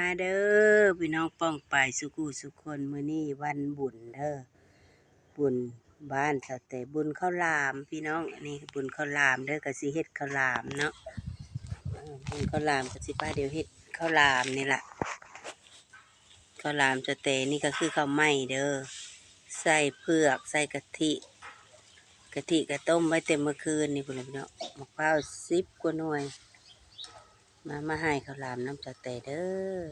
มาเด้อพี่น้องป้องไปสุกูสุคนมือนี้วันบุญเด้อบุญบ้านสะแต่บุญข้าวหลาม พี่น้องอันนี้บุญข้าวหลามเด้อก็สิเฮ็ดข้าวหลามเนาะบุญข้าวหลามก็สิป้าเดี๋ยวเฮ็ดข้าวหลามนี่แหละข้าวหลามสะแต่นี่ก็คือข้าวไหม้เด้อใส่เผือกใส่กะทิกะทิก็ต้มไว้เต็มเมื่อคืนนี่พี่น้องมะพร้าว10กว่าหน่วย มามาให้ข้าวหลามน้ำจะแต่เด้อ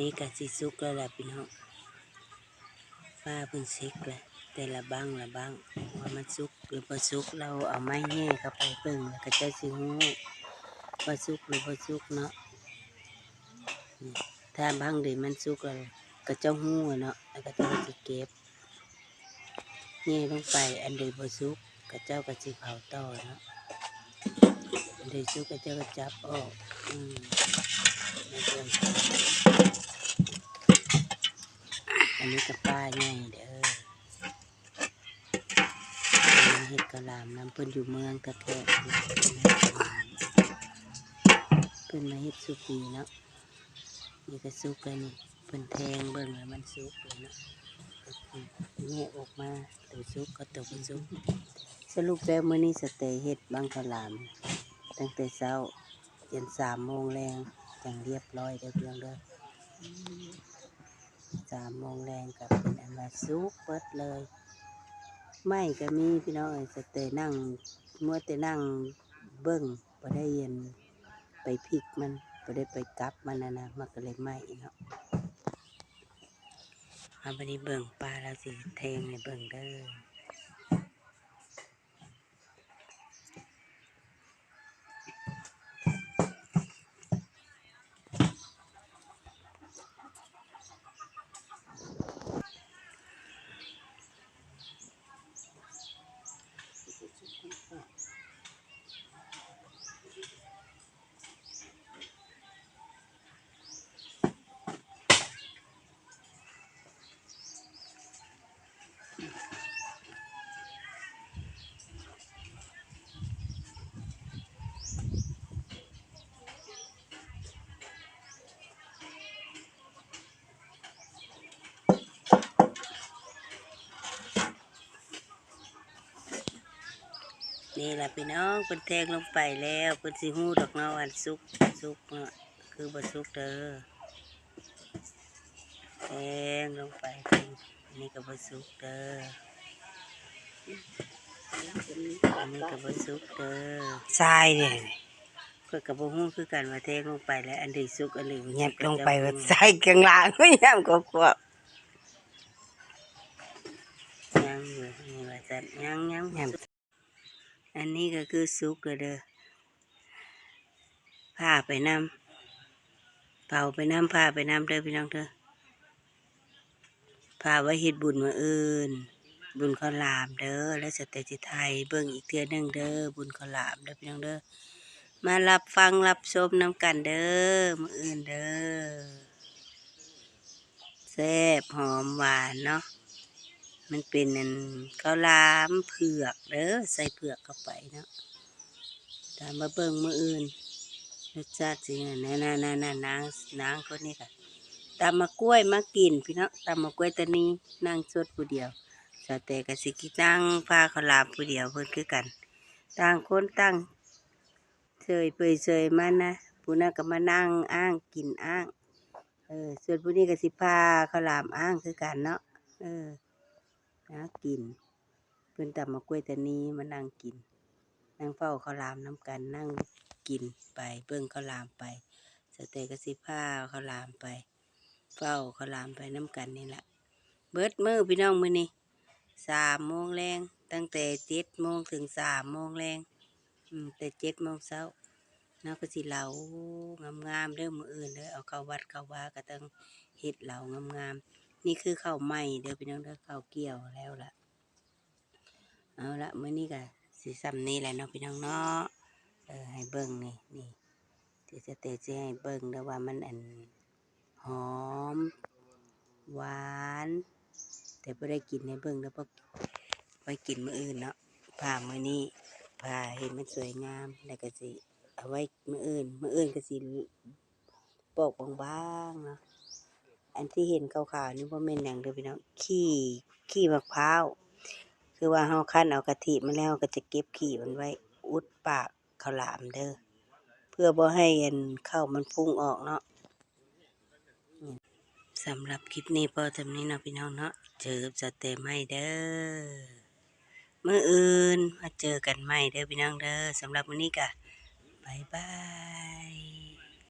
นี้ก็สิสุกแล้วล่ะพี่น้องป้าเพิ่นซิกแหละแต่ละบังละบังว่ามันสุกหรือบ่สุกเราเอาไม้แห่เข้าไปเบิ่งแล้วก็จะสิฮู้ว่าสุกหรือบ่สุกเนาะถ้าบังใดมันสุกแล้วก็จะฮู้เนาะแล้วก็จะสิเก็บแห่ลงไปอันใดบ่สุกก็เจ้าก็สิเผาต่อเนาะอันใดสุกก็เจ้าก็จับออกอืม อันนี้กับป้าใหญ่เด้อเห็ดกะหลามน้ำเพิ่นอยู่เมืองตะแคงเพิ่นมาเฮ็ดสุปีเนาะนี่ก็สุกแล้วนี่เพิ่นแทงเบิ่งแล้วมันสุกเลยเนาะแงะออกมาตัวสุกก็ตัวบ่สุกสรุปแล้วมื้อนี้สเตย์เฮ็ดบังกะหลาม ตั้งแต่เช้าจนสามโมงแรงจังเรียบร้อยเด้อเพียงเด้อ สามโมงแรงกับเป็นอันว่าซุปเปิดเลย ไม่ก็มีพี่น้องเอ้ยสเตย์นั่งมัวแต่นั่งเบิ้งพอได้เย็นไปพริกมันพอได้ไปกลับมันนะนะมันก็เลยไหม้เนาะเอาไปนี้เบิ่งปลาแล้วสิแทงในเบิ่งเด้อ นี่แหละพี่น้องเป็นแทงลงไปแล้วเป็นสิหูดอกเนาะวันซุกซุกเนาะคือบ่ซุกเด้อแทงลงไปอันนี้ก็บ่ซุกเด้ออันนี้ก็บ่ซุกเด้อทรายเนี่ยก็กระบ่ฮู้คือกันว่าแทงลงไปแล้ว อันที่ซุกอันนี้เงียบลงไปว่าใส่กลางล่างไม่ยามก็กลัวยังอยู่นี่ว่าจัดยังยังยาม อันนี้ก็คือซุกเลยเด้อผ้าไปน้ำเผาไปน้ำผ้าไปน้ำเด้อพี่น้องเด้อผ้าไว้เฮ็ดบุญมาอื่น บุญข้าวหลามเด้อและสเตจิไทยเบิ่งอีกเทือหนึงเด้อบุญข้าวหลามเด้อพี่น้องเด้อมารับฟังรับชมน้ำกันเด้อมืออื่นเด้อแซ่บหอมหวานเนาะ มันเป็นอันข้าวหลามเผือกเด้อใส่เผือกเข้าไปเนาะตามมาเบิ่งมืออื่นรสชาติสิแน่น่าน่าน่านางนางคนนี้ค่ะตามมากล้วยมากินพี่เนาะตามมากล้วยตานี้นั่งสดผู้เดียวสาแต่กสิกินั่งพาข้าวหลามผู้เดียวเพิ่นคือกัน ต่างคนต่างเฉยเปยเฉยมันนะผู้นั้นก็มานั่งอ้างกินอ้างเออส่วนผู้นี้ก็สิพาข้าวหลามอ้างคือกันเนาะเออ นะกิน เพิ่นตำมากล้วยตานีมานั่งกิน นั่งเฝ้าข้าวหลามน้ำกันนั่งกินไปเบิ่งข้าวหลามไปสเตกสิผ้าข้าวหลามไป เฝ้าข้าวหลามไปน้ำกันนี่แหละเบิดมือพี่น้องมือนี่สามโมงแรงตั้งแต่เจ็ดโมงถึงสามโมงแรงอืมแต่เจ็ดโมงเช้าน้าก็สิเหลางามๆเด้อมืออื่นเด้อเอาเข้าวัดเข้าว่าก็ต้องเฮ็ดเหลางามๆ นี่คือข้าวไหม้เด้อพี่น้องเด้อข้าวเกี่ยวแล้วล่ะ เอาละมื้อนี้ก็สิซ้ำนี้แหละเนาะพี่น้องเนาะเออให้เบิ่งนี่นี่ที่จะเตะสิให้เบิ่งเด้อว่ามันอันหอม หวาน แต่บ่ได้กินให้เบิ่งเด้อบ่ไว้กินมื้ออื่นเนาะผ่ามื้อนี้ผ่าเห็นมันสวยงามแล้วก็สิเอาไว้มื้ออื่น มื้ออื่นก็สิปอกบางๆเนาะ อันที่เห็นขาวๆนี่ว่าแม่นหยังเด้อพี่น้องขี้ขี้มะพร้าวคือว่าเฮาคั้นเอากะทิมาแล้วก็จะเก็บขี้มันไว้อุดปากข้าวหลามเด้อเพื่อบ่ให้อันข้าวมันพุ่งออกเนาะสำหรับคลิปนี้พอทำนี้เนาะพี่น้องเนาะเจอกับสเตย์ใหม่เด้อมื้ออื่นมาเจอกันใหม่เด้อพี่น้องเด้อสำหรับมื้อนี้ก็บ๊ายบาย